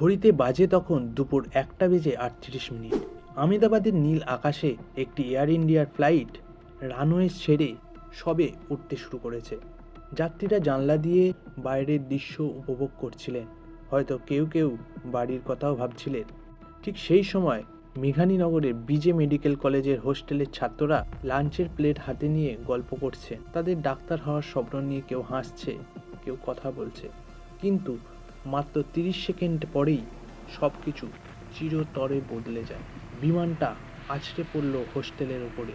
ঘড়িতে বাজে তখন দুপুর একটা বেজে আটত্রিশ মিনিট। আমেদাবাদের নীল আকাশে একটি এয়ার ইন্ডিয়ার ফ্লাইট রানওয়ে ছেড়ে সবে উঠতে শুরু করেছে। যাত্রীরা জানলা দিয়ে বাইরের দৃশ্য উপভোগ করছিলেন। হয়তো কেউ কেউ বাড়ির কথাও ভাবছিলেন। ঠিক সেই সময় মেঘানীনগরের বিজে মেডিকেল কলেজের হোস্টেলের ছাত্ররা লাঞ্চের প্লেট হাতে নিয়ে গল্প করছে। তাদের ডাক্তার হওয়ার স্বপ্ন নিয়ে কেউ হাসছে, কেউ কথা বলছে। কিন্তু মাত্র তিরিশ সেকেন্ড পরেই সব কিছু চিরতরে বদলে যায়। বিমানটা আছড়ে পড়ল হোস্টেলের ওপরে।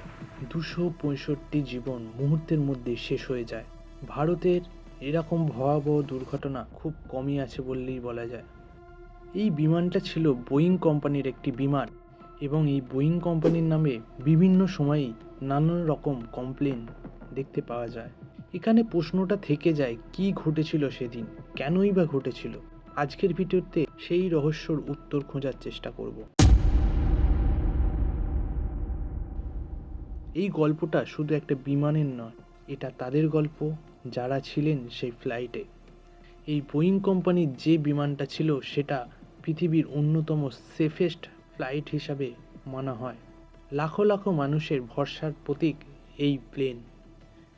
দুশো পঁয়ষট্টি জীবন মুহূর্তের মধ্যে শেষ হয়ে যায়। ভারতের এরকম ভয়াবহ দুর্ঘটনা খুব কমই আছে বললেই বলা যায়। এই বিমানটা ছিল বোয়িং কোম্পানির একটি বিমান এবং এই বোয়িং কোম্পানির নামে বিভিন্ন সময়েই নানান রকম কমপ্লেন দেখতে পাওয়া যায়। এখানে প্রশ্নটা থেকে যায়, কি ঘটেছিল সেদিন? কেনই বা ঘটেছিল? আজকের ভিডিওতে সেই রহস্যর উত্তর খোঁজার চেষ্টা করব। এই গল্পটা শুধু একটা বিমানের নয়, এটা তাদের গল্প, যারা ছিলেন সেই ফ্লাইটে। এই বোয়িং কোম্পানির যে বিমানটা ছিল, সেটা পৃথিবীর অন্যতম সেফেস্ট ফ্লাইট হিসাবে মানা হয়। লাখো লাখো মানুষের ভরসার প্রতীক এই প্লেন।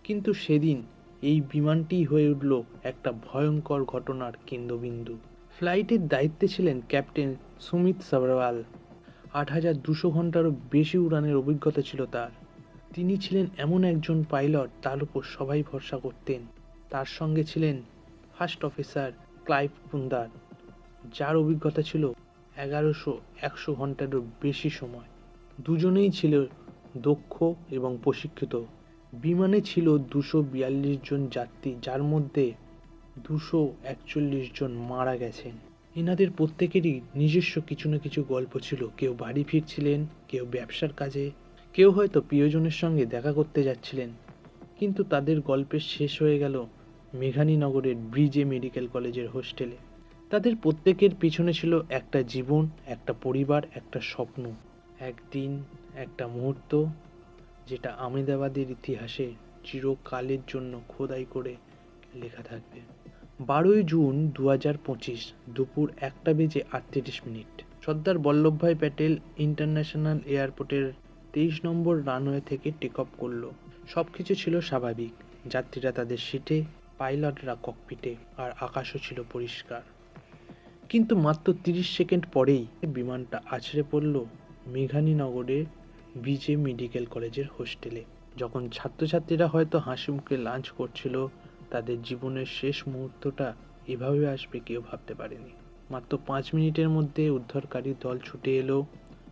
কিন্তু সেদিন এই বিমানটি হয়ে উঠল একটা ভয়ঙ্কর ঘটনার কেন্দ্রবিন্দু। ফ্লাইটের দায়িত্বে ছিলেন ক্যাপ্টেন সুমিত সাবরওয়াল। আট হাজার দুশো ঘন্টারও বেশি উড়ানের অভিজ্ঞতা ছিল তার। তিনি ছিলেন এমন একজন পাইলট, তার উপর সবাই ভরসা করতেন। তার সঙ্গে ছিলেন ফার্স্ট অফিসার ক্লাইভ পুন্দার যার অভিজ্ঞতা ছিল এগারোশো একশো ঘন্টারও বেশি সময়। দুজনেই ছিল দক্ষ এবং প্রশিক্ষিত। বিমানে ছিল দুশো বিয়াল্লিশ জন যাত্রী, যার মধ্যে দুশো একচল্লিশ জন মারা গেছেন। এনাদের প্রত্যেকেরই নিজস্ব কিছু না কিছু গল্প ছিল। কেউ বাড়ি ফিরছিলেন, কেউ ব্যবসার কাজে, কেউ হয়তো প্রিয়জনের সঙ্গে দেখা করতে যাচ্ছিলেন। কিন্তু তাদের গল্পের শেষ হয়ে গেল মেঘানীনগরের ব্রিজে মেডিকেল কলেজের হোস্টেলে। তাদের প্রত্যেকের পিছনে ছিল একটা জীবন, একটা পরিবার, একটা স্বপ্ন। একদিন, একটা মুহূর্ত যেটা আমেদাবাদের ইতিহাসে চিরকালের জন্য খোদাই করে লেখা থাকবে। বারোই জুন দু হাজার পঁচিশ দুপুর একটা বেজে আটত্রিশ মিনিট। সর্দার বল্লভভাই প্যাটেল ইন্টারন্যাশনাল এয়ারপোর্টের তেইশ নম্বর রানওয়ে থেকে টেক অফ করল। সব কিছু ছিল স্বাভাবিক। যাত্রীরা তাদের সিটে, পাইলটরা ককপিটে, আর আকাশও ছিল পরিষ্কার। কিন্তু মাত্র তিরিশ সেকেন্ড পরেই বিমানটা আছড়ে পড়ল মেঘানীনগরের বিজে মেডিকেল কলেজের হোস্টেলে। যখন ছাত্রছাত্রীরা হয়তো হাসি মুখে লাঞ্চ করছিল, তাদের জীবনের শেষ মুহূর্তটা এভাবে আসবে কেউ ভাবতে পারেনি। মাত্র পাঁচ মিনিটের মধ্যে উদ্ধারকারী দল ছুটে এলো,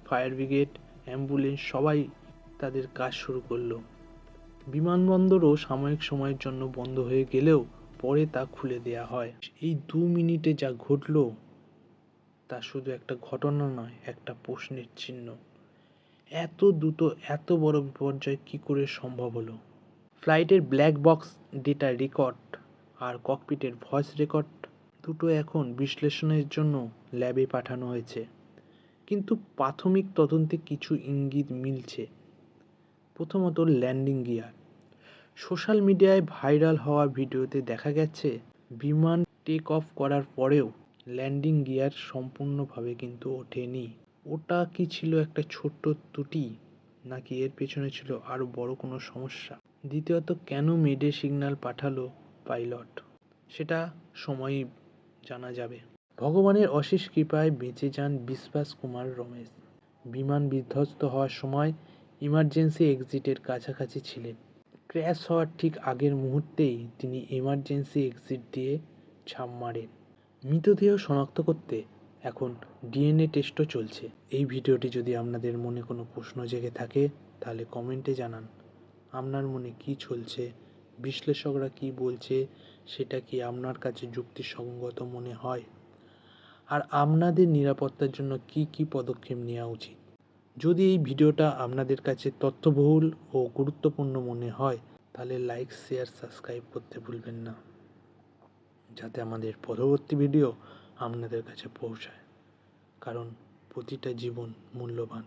ফায়ার ব্রিগেড, অ্যাম্বুলেন্স, সবাই তাদের কাজ শুরু করল। বিমানবন্দরও সাময়িক সময়ের জন্য বন্ধ হয়ে গেলেও পরে তা খুলে দেয়া হয়। এই দু মিনিটে যা ঘটলো, তা শুধু একটা ঘটনা নয়, একটা প্রশ্নের চিহ্ন। এত দ্রুত, এত বড় বিপর্যয় কী করে সম্ভব হলো? ফ্লাইটের ব্ল্যাক বক্স, ডেটা রেকর্ড আর ককপিটের ভয়েস রেকর্ড দুটো এখন বিশ্লেষণের জন্য ল্যাবে পাঠানো হয়েছে। কিন্তু প্রাথমিক তদন্তে কিছু ইঙ্গিত মিলছে। প্রথমত ল্যান্ডিং গিয়ার। সোশ্যাল মিডিয়ায় ভাইরাল হওয়া ভিডিওতে দেখা গেছে, বিমান টেক অফ করার পরেও ল্যান্ডিং গিয়ার সম্পূর্ণভাবে কিন্তু ওঠেনি। ওটা কি ছিল একটা ছোট্ট ত্রুটি, নাকি এর পেছনে ছিল আরও বড় কোনো সমস্যা? দ্বিতীয়ত, কেন মেডে সিগন্যাল পাঠালো পাইলট? সেটা সময়ই জানা যাবে। ভগবানের অশেষ কৃপায় বেঁচে যান বিশ্বাস কুমার রমেশ। বিমান বিধ্বস্ত হওয়ার সময় ইমার্জেন্সি এক্সিটের কাছাকাছি ছিলেন। ক্র্যাশ হওয়ার ঠিক আগের মুহূর্তেই তিনি ইমার্জেন্সি এক্সিট দিয়ে ছাপ মারেন। মৃতদেহ শনাক্ত করতে এখন ডিএনএ টেস্টও চলছে। এই ভিডিওটি যদি আপনাদের মনে কোনো প্রশ্ন জেগে থাকে, তাহলে কমেন্টে জানান। আপনার মনে কি চলছে? বিশ্লেষকরা কি বলছে? সেটা কি আপনার কাছে যুক্তিসঙ্গত মনে হয়? আর আপনাদের নিরাপত্তার জন্য কি কি পদক্ষেপ নেওয়া উচিত? যদি এই ভিডিওটা আপনাদের কাছে তথ্যবহুল ও গুরুত্বপূর্ণ মনে হয়, তাহলে লাইক, শেয়ার, সাবস্ক্রাইব করতে ভুলবেন না। যাতে আমাদের পরবর্তী ভিডিও আপনাদের কাছে পৌঁছায়। কারণ প্রতিটা জীবন মূল্যবান।